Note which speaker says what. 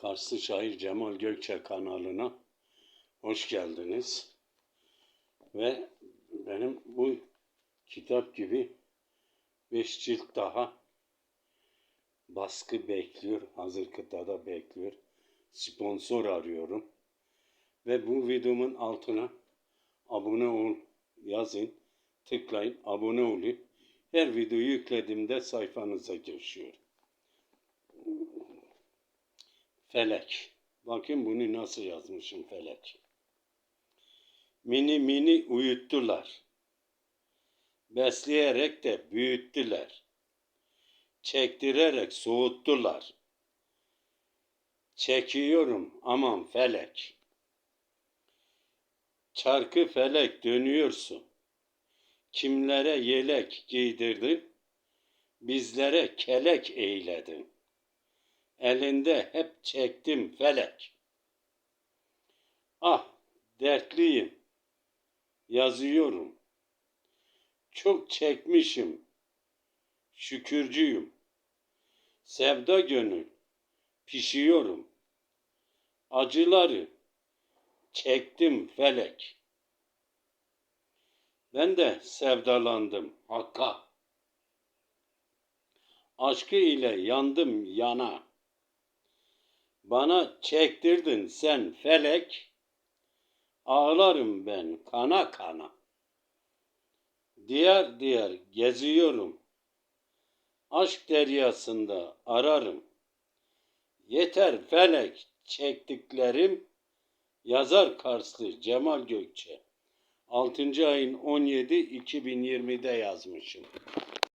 Speaker 1: Karslı Şair Cemal Gökçe kanalına hoş geldiniz. Ve benim bu kitap gibi beş cilt daha baskı bekliyor. Hazır kıtada bekliyor. Sponsor arıyorum. Ve bu videomun altına abone ol yazın. Tıklayın abone olun. Her videoyu yüklediğimde sayfanıza geçiyor. Felek. Bakın bunu nasıl yazmışım felek. Mini mini uyuttular. Besleyerek de büyüttüler. Çektirerek soğuttular. Çekiyorum aman felek. Çarkı felek dönüyorsun. Kimlere yelek giydirdin? Bizlere kelek eyledin. Elinde hep çektim felek. Ah dertliyim. Yazıyorum. Çok çekmişim. Şükürcüyüm. Sevda gönül. Pişiyorum. Acıları çektim felek. Ben de sevdalandım Hakk'a. Aşkı ile yandım yana. Bana çektirdin sen felek. Ağlarım ben kana kana. Diğer diğer geziyorum. Aşk deryasında ararım. Yeter felek çektiklerim yazar Karslı Cemal Gökçe. 6. ayın 17 2020'de yazmışım.